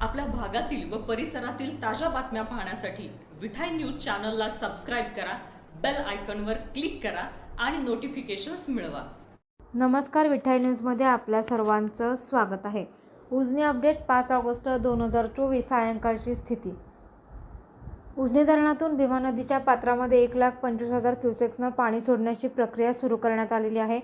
आपल्या भागातील व परिसरातील ताज्या बातम्या पाहण्यासाठी विठाई न्यूज चॅनलला सबस्क्राईब करा बेल आयकॉनवर क्लिक करा आणि नोटिफिकेशन्स मिळवा. नमस्कार विठाई न्यूजमध्ये आपल्या सर्वांचं स्वागत आहे. उजनी अपडेट पाच ऑगस्ट दोन हजार चोवीस सायंकाळची स्थिती. उजनी धरणातून भीमा नदीच्या पात्रामध्ये एक लाख पंचवीस हजार क्युसेक्सनं पाणी सोडण्याची प्रक्रिया सुरू करण्यात आलेली आहे.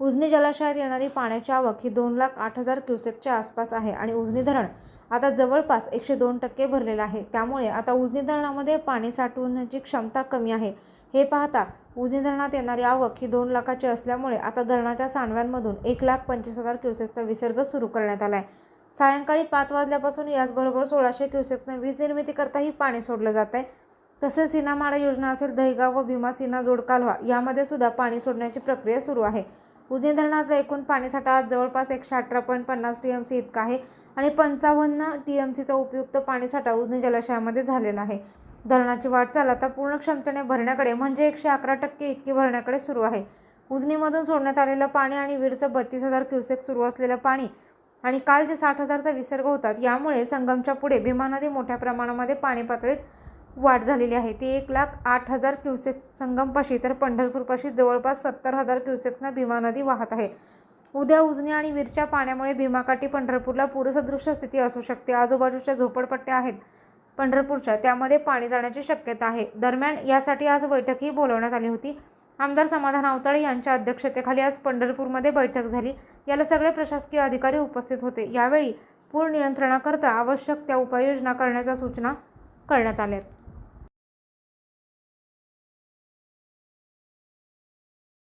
उजनी जलाशयात येणारी पाण्याची आवक ही दोन लाख आठ हजार क्युसेकच्या आसपास आहे आणि उजनी धरण आता जवळपास एकशे दोन टक्के भरलेलं आहे. त्यामुळे आता उजनी धरणामध्ये पाणी साठवण्याची क्षमता कमी आहे. हे पाहता उजनी धरणात येणारी आवक ही दोन लाखाची असल्यामुळे आता धरणाच्या सांडव्यांमधून एक लाख पंचवीस हजार क्युसेक्सचा विसर्ग सुरू करण्यात आला आहे सायंकाळी पाच वाजल्यापासून याचबरोबर सोळाशे क्युसेक्सने वीज निर्मितीकरताही पाणी सोडलं जात आहे. तसेच सीनामाडा योजना असेल दहिगाव व भीमा सीना जोड कालवा यामध्ये सुद्धा पाणी सोडण्याची प्रक्रिया सुरू आहे. उजनी धरणाचा एकूण पाणीसाठा आज जवळपास एकशे अठरा पॉईंट पन्नास टी एम सी इतका आहे आणि पंचावन्न टी एम सीचा उपयुक्त पाणीसाठा उजनी जलाशयामध्ये झालेला आहे. धरणाची वाटचाल आता पूर्ण क्षमतेने भरण्याकडे म्हणजे एकशे अकरा टक्के इतकी भरण्याकडे सुरू आहे. उजनीमधून सोडण्यात आलेलं पाणी आणि वीरचं बत्तीस हजार क्युसेक सुरू असलेलं पाणी आणि काल जे साठ हजारचा विसर्ग होतात यामुळे संगमच्या पुढे भीमा नदी मोठ्या प्रमाणामध्ये पाणी पातळीत वाढ झालेली आहे. ती एक लाख आठ हजार क्युसेक संगमपाशी तर पंढरपूरपाशी जवळपास सत्तर हजार क्युसेक्सना भीमा नदी वाहत आहे. उद्या उजनी आणि वीरच्या पाण्यामुळे भीमाकाठी पंढरपूरला पूरसदृश्य स्थिती असू शकते. आजूबाजूच्या झोपडपट्ट्या आहेत पंढरपूरच्या. त्यामध्ये पाणी जाण्याची शक्यता आहे. दरम्यान यासाठी आज बैठकही बोलवण्यात आली होती. आमदार समाधान अवताळे यांच्या अध्यक्षतेखाली आज पंढरपूरमध्ये बैठक झाली. याला सगळे प्रशासकीय अधिकारी उपस्थित होते. यावेळी पूर नियंत्रणाकरता आवश्यक त्या उपाययोजना करण्याच्या सूचना करण्यात आल्या.